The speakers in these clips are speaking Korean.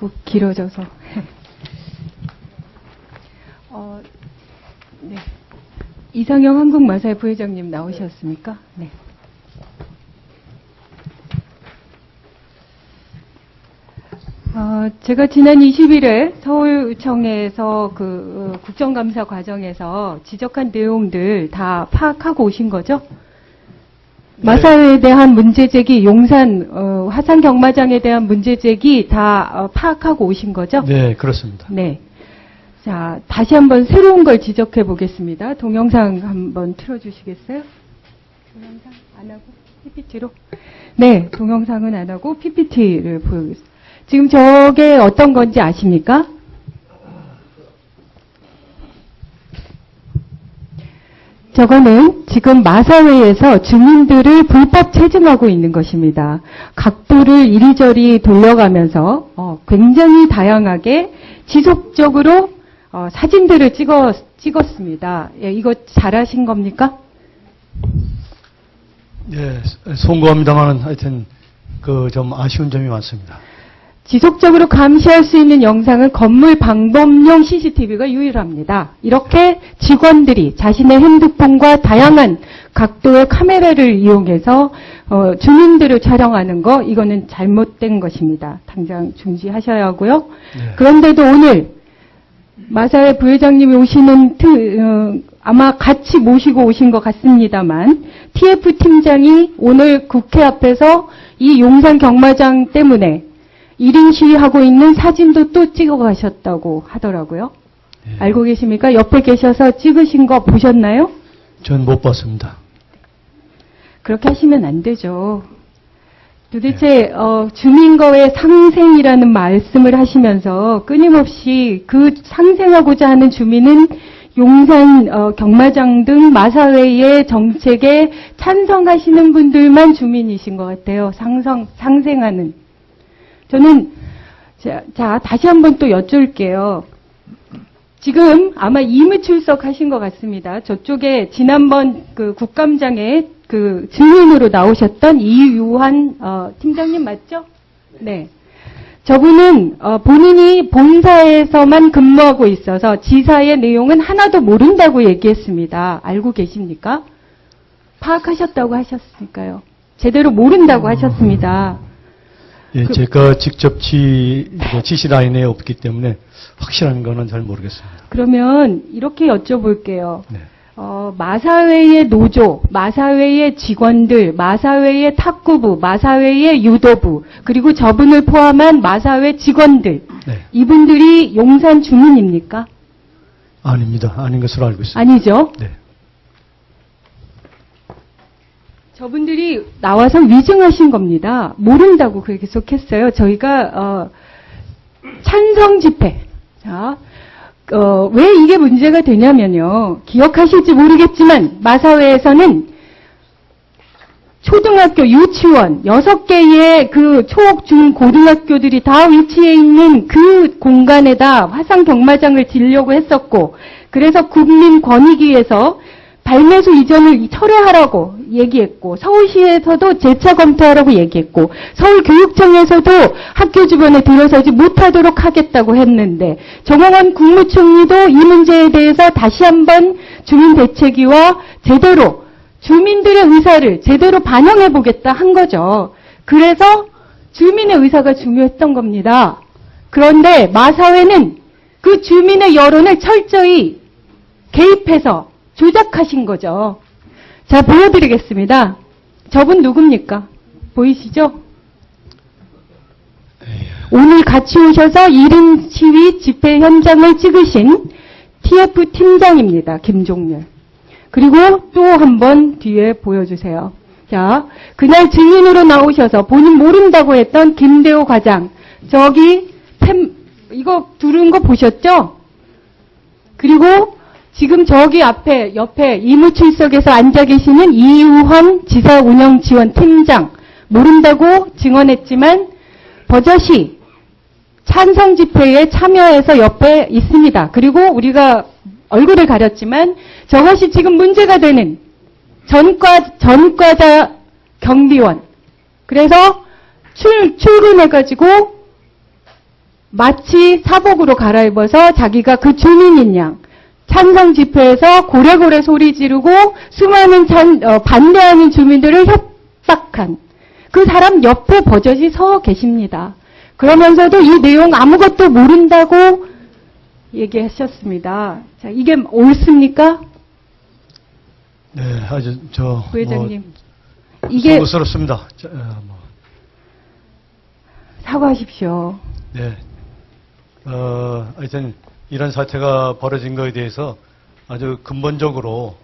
자꾸 길어져서. 어, 네. 이상형 한국마사회 부회장님 나오셨습니까? 네. 어, 제가 지난 20일에 서울청에서 그 어, 국정감사 과정에서 지적한 내용들 다 파악하고 오신 거죠? 마사회에 대한 문제제기, 용산 어, 화산 경마장에 대한 문제제기 다 어, 파악하고 오신 거죠? 네, 그렇습니다. 네. 자, 다시 한번 새로운 걸 지적해 보겠습니다. 동영상 한번 틀어 주시겠어요? 동영상 안 하고 PPT로? 네, 동영상은 안 하고 PPT를 보여주겠습니다. 지금 저게 어떤 건지 아십니까? 저거는 지금 마사회에서 주민들을 불법 체증하고 있는 것입니다. 각도를 이리저리 돌려가면서 어, 굉장히 다양하게 지속적으로 어, 사진들을 찍어, 찍었습니다. 예, 이거 잘하신 겁니까? 예, 송구합니다만 하여튼 그 좀 아쉬운 점이 많습니다. 지속적으로 감시할 수 있는 영상은 건물 방범용 CCTV가 유일합니다. 이렇게 직원들이 자신의 핸드폰과 다양한 각도의 카메라를 이용해서 어, 주민들을 촬영하는 거 이거는 잘못된 것입니다. 당장 중지하셔야 하고요. 네. 그런데도 오늘 마사회 부회장님이 오시는 트- 어, 아마 같이 모시고 오신 것 같습니다만 TF 팀장이 오늘 국회 앞에서 이 용산 경마장 때문에 1인 시위하고 있는 사진도 또 찍어 가셨다고 하더라고요. 예, 알고 계십니까? 옆에 계셔서 찍으신 거 보셨나요? 전 못 봤습니다. 그렇게 하시면 안 되죠. 도대체 어, 주민거의 상생이라는 말씀을 하시면서 끊임없이 그 상생하고자 하는 주민은 용산 어, 경마장 등 마사회의 정책에 찬성하시는 분들만 주민이신 것 같아요. 상성 상생하는. 저는 자, 자, 다시 한번 또 여쭐게요. 지금 아마 임의 출석하신 것 같습니다. 저쪽에 지난번 그 국감장에 그 증인으로 나오셨던 이유한 어, 팀장님 맞죠? 네. 저분은 어, 본인이 본사에서만 근무하고 있어서 지사의 내용은 하나도 모른다고 얘기했습니다. 알고 계십니까? 파악하셨다고 하셨으니까요. 제대로 모른다고 하셨습니다. 예, 그- 제가 직접 지, 그 지시 라인에 없기 때문에 확실한 거는 잘 모르겠습니다. 그러면 이렇게 여쭤볼게요. 네. 어, 마사회의 노조, 마사회의 직원들, 마사회의 탁구부, 마사회의 유도부, 그리고 저분을 포함한 마사회 직원들, 네. 이분들이 용산 주민입니까? 아닙니다. 아닌 것으로 알고 있습니다. 아니죠. 네. 저분들이 나와서 위증하신 겁니다. 모른다고 그렇게 계속했어요. 저희가 어, 찬성 집회. 자, 어, 왜 이게 문제가 되냐면요. 기억하실지 모르겠지만 마사회에서는 초등학교, 유치원, 여섯 개의 그 초, 중, 고등학교들이 다 위치해 있는 그 공간에다 화상 경마장을 지려고 했었고, 그래서 국민 권익위에서 발매수 이전을 철회하라고 얘기했고, 서울시에서도 재차 검토하라고 얘기했고, 서울교육청에서도 학교 주변에 들어서지 못하도록 하겠다고 했는데, 정홍원 국무총리도 이 문제에 대해서 다시 한번 주민대책위와 제대로 주민들의 의사를 제대로 반영해 보겠다 한 거죠. 그래서 주민의 의사가 중요했던 겁니다. 그런데 마사회는 그 주민의 여론을 철저히 개입해서 조작하신 거죠. 자, 보여드리겠습니다. 저분 누굽니까? 보이시죠? 오늘 같이 오셔서 1인 시위 집회 현장을 찍으신 TF 팀장입니다. 김종렬. 그리고 또 한 번 뒤에 보여주세요. 자, 그날 증인으로 나오셔서 본인 모른다고 했던 김대호 과장. 저기 템, 이거 두른 거 보셨죠? 그리고 지금 저기 앞에, 옆에 이무출석에서 앉아 계시는 이유환 지사 운영 지원 팀장. 모른다고 증언했지만 버젓이 찬성 집회에 참여해서 옆에 있습니다. 그리고 우리가 얼굴을 가렸지만 저것이 지금 문제가 되는 전과, 전과자 경비원. 그래서 출, 출근해가지고 마치 사복으로 갈아입어서 자기가 그 주민인 양 찬성 집회에서 고래고래 소리 지르고 수많은 찬- 어, 반대하는 주민들을 협박한 그 사람 옆에 버젓이 서 계십니다. 그러면서도 이 내용 아무것도 모른다고 얘기하셨습니다. 자, 이게 옳습니까? 네, 아주 저 부회장님. 뭐, 이게 송구스럽습니다. 자, 어, 뭐, 사과하십시오. 네. 어, 하여튼 이런 사태가 벌어진 것에 대해서 아주 근본적으로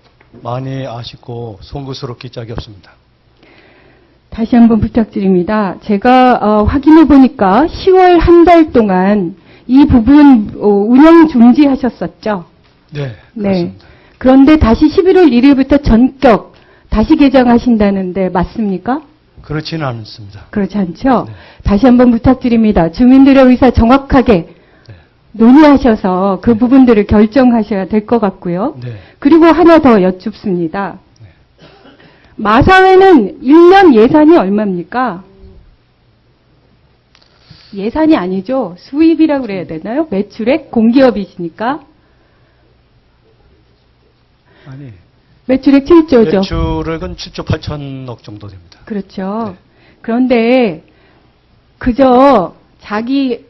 많이 아쉽고 송구스럽기 짝이 없습니다. 다시 한번 부탁드립니다. 제가 어, 확인해 보니까 10월 한 달 동안 이 부분 어, 운영 중지하셨었죠. 네, 네. 그렇습니다. 그런데 다시 11월 1일부터 전격 다시 개장하신다는데 맞습니까? 그렇지는 않습니다. 그렇지 않죠? 네. 다시 한번 부탁드립니다. 주민들의 의사 정확하게 네. 논의하셔서 그 부분들을 결정하셔야 될 것 같고요. 네. 그리고 하나 더 여쭙습니다. 네. 마사회는 1년 예산이 얼마입니까? 예산이 아니죠. 수입이라고 그래야 되나요? 매출액 공기업이시니까. 아니, 매출액 7조죠. 매출액은 7조 8천억 정도 됩니다. 그렇죠. 네. 그런데 그저 자기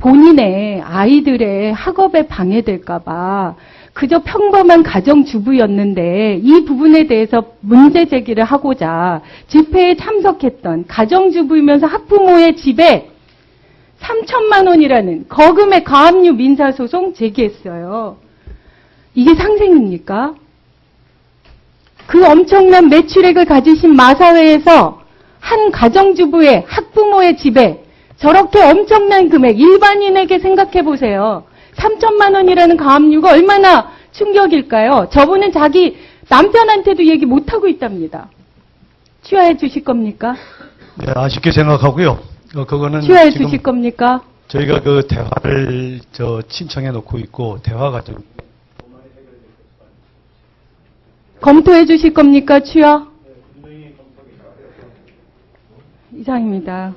본인의 아이들의 학업에 방해될까봐 그저 평범한 가정주부였는데 이 부분에 대해서 문제 제기를 하고자 집회에 참석했던 가정주부이면서 학부모의 집에 3천만 원이라는 거금의 가압류 민사소송 제기했어요. 이게 상생입니까? 그 엄청난 매출액을 가지신 마사회에서 한 가정주부의 학부모의 집에 저렇게 엄청난 금액 일반인에게 생각해 보세요. 3천만 원이라는 가압류가 얼마나 충격일까요? 저분은 자기 남편한테도 얘기 못 하고 있답니다. 취하해 주실 겁니까? 네, 아쉽게 생각하고요. 어, 그거는 취하해 주실 겁니까? 저희가 그 대화를 저 신청해 놓고 있고 대화가 좀 검토해 주실 겁니까? 취하? 이상입니다.